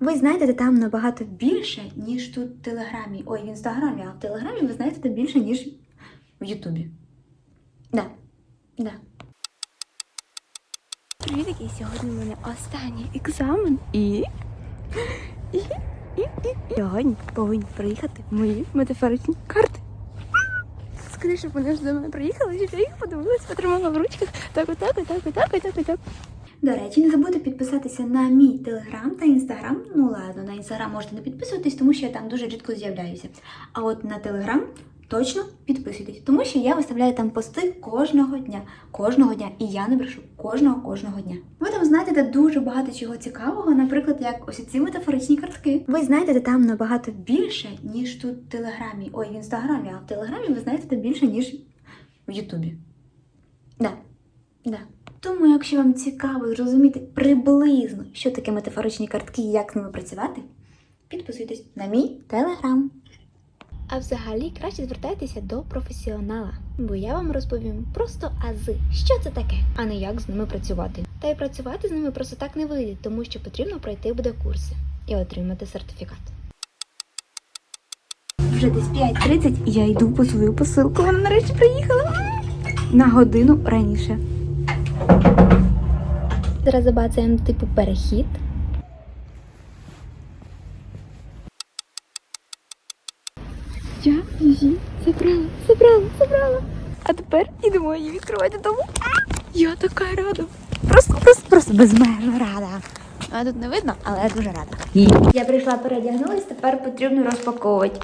Ви знайдете там набагато більше, ніж тут в Телеграмі. Ой, в інстаграмі, а в Телеграмі ви знайдете більше, ніж в Ютубі. Да. Да. Привітки, сьогодні у мене останній екзамен і. І. І. І. Сьогодні повинні приїхати мої метафоричні карти. Щоб вони ж до мене приїхали, щоб я їх подивилась, потримала в ручках. Так, отак, отак, отак, отак, отак. До речі, не забудьте підписатися на мій телеграм та інстаграм. Ну ладно, на інстаграм можете не підписуватись, тому що я там дуже рідко з'являюся. А от на телеграм точно підписуйтесь, тому що я виставляю там пости кожного дня. Кожного дня. І я не брешу кожного кожного дня. Ви там знайдете дуже багато чого цікавого, наприклад, як ось ці метафоричні картки. Ви знайдете там набагато більше, ніж тут в телеграмі. Ой, в інстаграмі, а в телеграмі ви знайдете більше, ніж в Ютубі. Да. Да. Тому, якщо вам цікаво зрозуміти приблизно, що таке метафоричні картки і як з ними працювати, підписуйтесь на мій телеграм. А взагалі краще звертайтеся до професіонала, бо я вам розповім просто ази, що це таке, а не як з ними працювати. Та й працювати з ними просто так не вийде, тому що потрібно пройти буде курси і отримати сертифікат. Вже десь 5.30 і я йду по свою посилку. Вона нарешті приїхала на годину раніше. Зараз забацаємо типу перехід. Я її забрала, забрала, забрала. А тепер ідемо її відкривати додому. Я така рада. Просто, просто, просто безмежно рада. А тут не видно, але я дуже рада. Я прийшла передягнулась, тепер потрібно розпаковувати.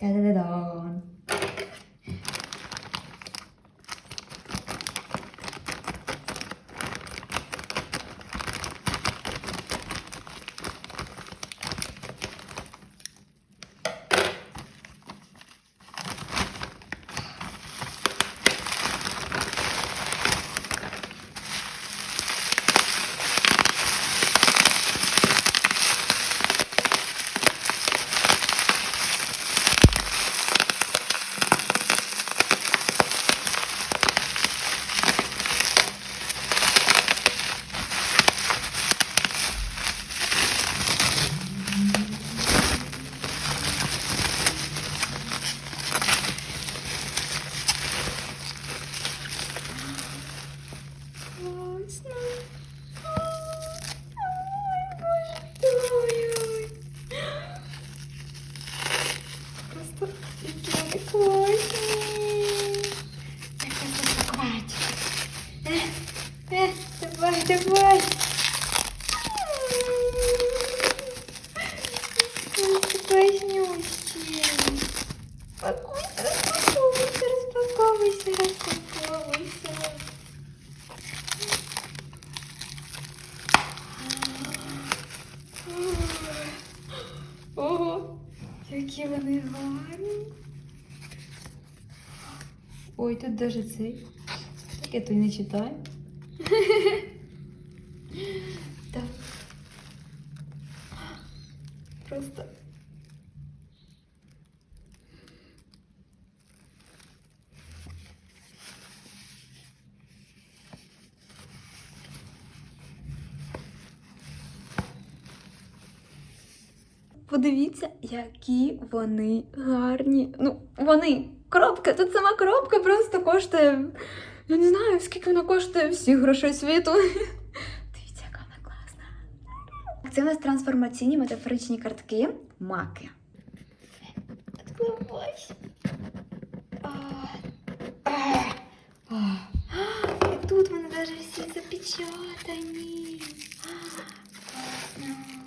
Та-да-да-дан. Просто які вони класні. Як це запакувати? Е, е, давай, давай. Ой, ти класнющий. Пакуйся, розпаковуйся, розпаковуйся, розпаковуйся. Ого, які вони гарні. Ой, тут даже цей. Так я то не читаю. Так. Просто. Подивіться, які вони гарні. Ну, вони. Коробка, тут сама коробка просто коштує. Я не знаю, скільки вона коштує всіх грошей світу. Дивіться, яка вона класна. Це у нас трансформаційні метафоричні картки маки. І тут вони даже всі запечатані. Класно.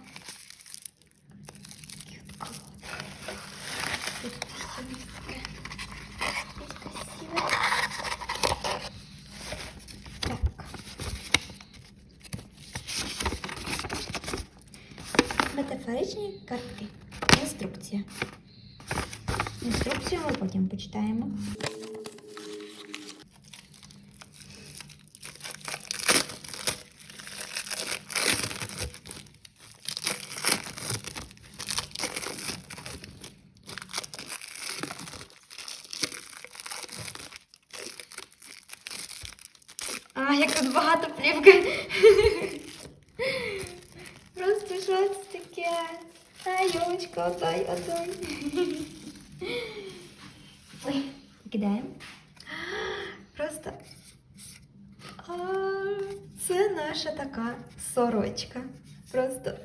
інструкцію ми потім почитаємо. А, як тут багато плівки. Просто щось таке. А, йолочка, отай. отой. Сорочка. Просто.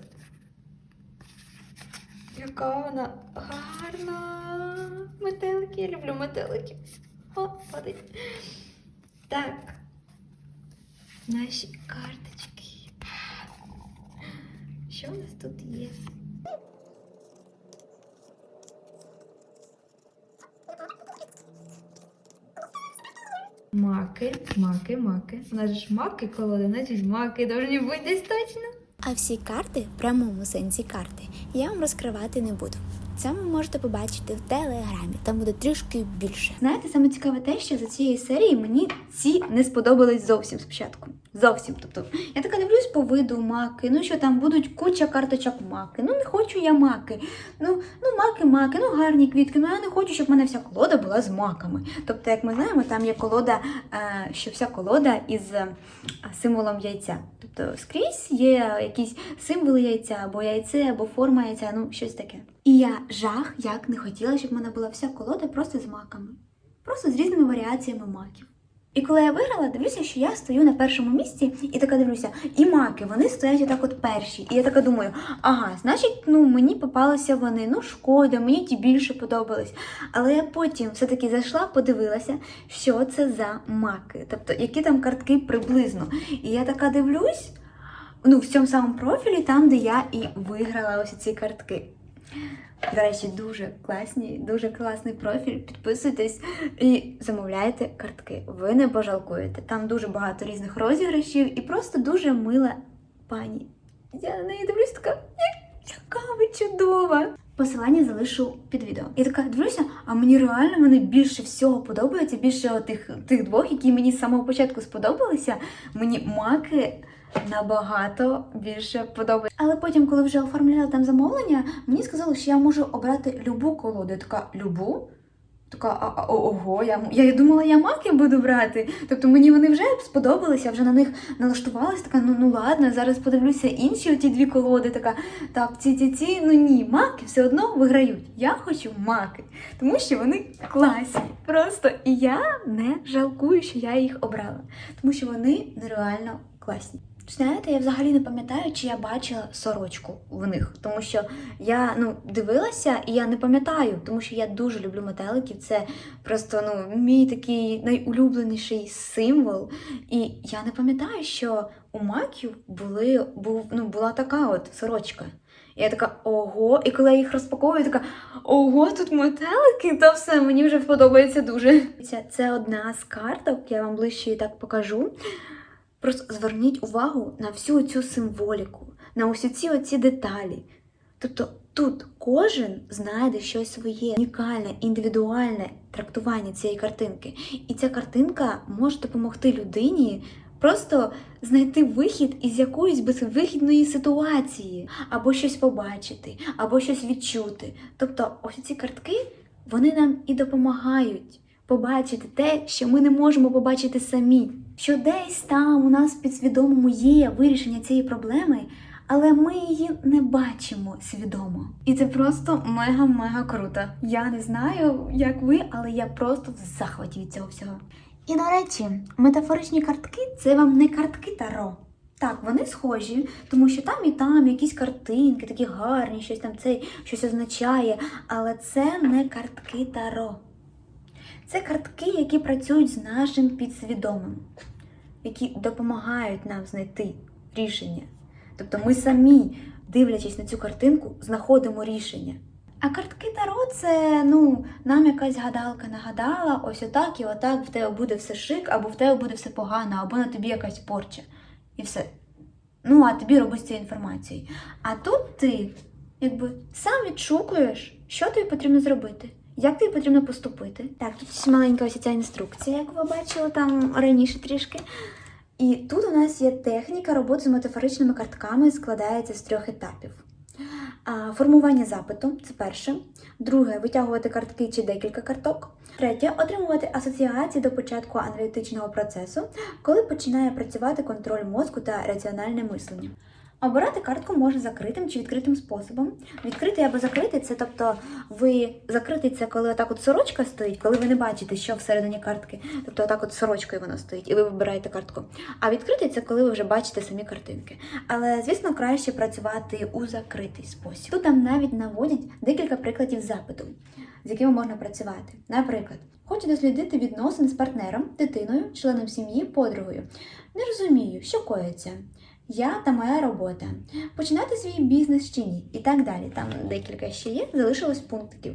Яка вона гарна. Метелики, я люблю метелики. О, падить. Так. Наші карточки. Що у нас тут є? Маки, маки, маки. У нас ж маки колода, значить маки довжні бути десь точно. А всі карти, в прямому сенсі карти, я вам розкривати не буду. Це ви можете побачити в телеграмі, там буде трішки більше. Знаєте, саме цікаве те, що за цієї серії мені ці не сподобались зовсім спочатку. Зовсім. Тобто, я така дивлюсь по виду маки, ну що там будуть куча карточок маки. Ну не хочу я маки. Ну, ну маки, маки, ну гарні квітки. Ну я не хочу, щоб в мене вся колода була з маками. Тобто, як ми знаємо, там є колода, е, що вся колода із е, символом яйця. Тобто скрізь є якісь символи яйця, або яйце, або форма яйця, ну щось таке. І я жах, як не хотіла, щоб в мене була вся колода просто з маками. Просто з різними варіаціями маків. І коли я виграла, дивлюся, що я стою на першому місці і така дивлюся, і маки, вони стоять отак от перші. І я така думаю, ага, значить, ну мені попалися вони, ну шкода, мені ті більше подобались. Але я потім все-таки зайшла, подивилася, що це за маки, тобто які там картки приблизно. І я така дивлюсь, ну в цьому самому профілі, там, де я і виграла ось ці картки. До речі, дуже класні, дуже класний профіль. Підписуйтесь і замовляйте картки. Ви не пожалкуєте. Там дуже багато різних розіграшів і просто дуже мила пані. Я на неї дивлюсь така, яка ви чудова! Посилання залишу під відео. І така дивлюся, а мені реально вони більше всього подобаються, більше тих, тих двох, які мені з самого початку сподобалися. Мені маки набагато більше подобається. Але потім, коли вже оформляла там замовлення, мені сказали, що я можу обрати любу колоду. Я така любу. Така, а, а, ого, я, я думала, я маки буду брати. Тобто мені вони вже сподобалися, я вже на них налаштувалася. Така, ну ну ладно, зараз подивлюся інші оті дві колоди. Така, так, ці ці ці, ну ні, маки все одно виграють. Я хочу маки, тому що вони класні. Просто і я не жалкую, що я їх обрала, тому що вони нереально класні. Знаєте, я взагалі не пам'ятаю, чи я бачила сорочку в них, тому що я ну дивилася і я не пам'ятаю, тому що я дуже люблю метеликів. Це просто ну мій такий найулюбленіший символ. І я не пам'ятаю, що у маків були був ну була така от сорочка. І я така ого, і коли я їх розпаковую, я така ого, тут метелики, та все мені вже подобається дуже. Це, одна з карток, я вам ближче її так покажу. Просто зверніть увагу на всю цю символіку, на усі ці оці деталі. Тобто тут кожен знайде щось своє унікальне, індивідуальне трактування цієї картинки. І ця картинка може допомогти людині просто знайти вихід із якоїсь безвихідної ситуації, або щось побачити, або щось відчути. Тобто, ось ці картки вони нам і допомагають побачити те, що ми не можемо побачити самі. Що десь там у нас в підсвідомому є вирішення цієї проблеми, але ми її не бачимо свідомо. І це просто мега-мега круто. Я не знаю, як ви, але я просто в захваті від цього всього. І до речі, метафоричні картки це вам не картки Таро. Так, вони схожі, тому що там і там якісь картинки, такі гарні, щось там це щось означає, але це не картки Таро. Це картки, які працюють з нашим підсвідомим, які допомагають нам знайти рішення. Тобто ми самі, дивлячись на цю картинку, знаходимо рішення. А картки Таро це ну, нам якась гадалка нагадала, ось отак і отак в тебе буде все шик, або в тебе буде все погано, або на тобі якась порча. І все. Ну, а тобі робить з цією інформацією. А тут ти якби сам відшукуєш, що тобі потрібно зробити. Як тобі потрібно поступити? Так, тут ось маленька ось ця інструкція, як ви бачили там раніше трішки. І тут у нас є техніка роботи з метафоричними картками, складається з трьох етапів. Формування запиту це перше. Друге витягувати картки чи декілька карток. Третє отримувати асоціації до початку аналітичного процесу, коли починає працювати контроль мозку та раціональне мислення. Обирати картку можна закритим чи відкритим способом. Відкритий або закритий це тобто ви закритий це коли отак от сорочка стоїть, коли ви не бачите, що всередині картки. Тобто отак от сорочкою вона стоїть, і ви вибираєте картку. А відкритий це коли ви вже бачите самі картинки. Але звісно, краще працювати у закритий спосіб. Тут там навіть наводять декілька прикладів запиту, з якими можна працювати. Наприклад, хочу дослідити відносини з партнером, дитиною, членом сім'ї, подругою. Не розумію, що коїться. Я та моя робота. Починати свій бізнес чи ні, і так далі. Там декілька ще є, залишилось пунктиків.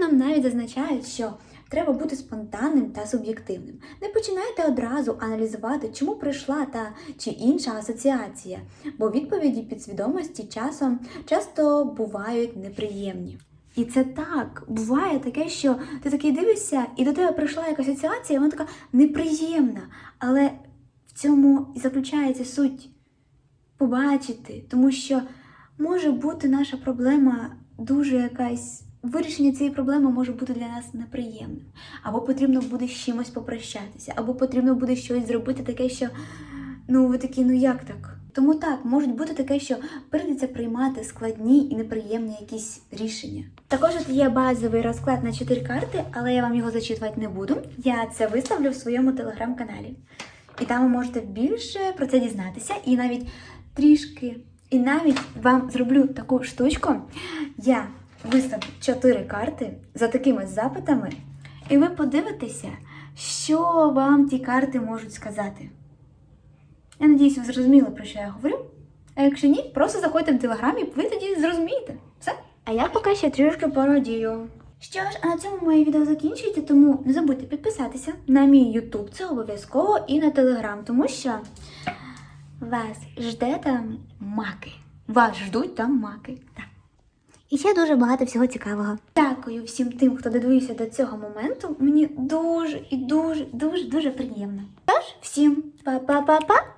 Нам навіть зазначають, що треба бути спонтанним та суб'єктивним. Не починайте одразу аналізувати, чому прийшла та чи інша асоціація, бо відповіді підсвідомості часом часто бувають неприємні. І це так, буває таке, що ти такий дивишся, і до тебе прийшла якась асоціація, і вона така неприємна. Але в цьому і заключається суть побачити, тому що може бути наша проблема дуже якась. Вирішення цієї проблеми може бути для нас неприємним. Або потрібно буде з чимось попрощатися, або потрібно буде щось зробити таке, що ну ви такі, ну як так? Тому так, може бути таке, що прийдеться приймати складні і неприємні якісь рішення. Також от є базовий розклад на 4 карти, але я вам його зачитувати не буду. Я це виставлю в своєму телеграм-каналі. І там ви можете більше про це дізнатися, і навіть трішки. І навіть вам зроблю таку штучку. Я виставлю 4 карти за такими запитами, і ви подивитеся, що вам ті карти можуть сказати. Я надіюсь, ви зрозуміли, про що я говорю. А якщо ні, просто заходьте в телеграм і ви тоді зрозумієте. Все. А я поки ще трішки порадію. Що ж, а на цьому моє відео закінчується, тому не забудьте підписатися на мій YouTube, це обов'язково, і на Телеграм, тому що вас жде там маки. Вас ждуть там маки. Так. І ще дуже багато всього цікавого. Дякую всім тим, хто додивився до цього моменту. Мені дуже і дуже, дуже, дуже приємно. Тож, всім па-па-па-па. Па-па.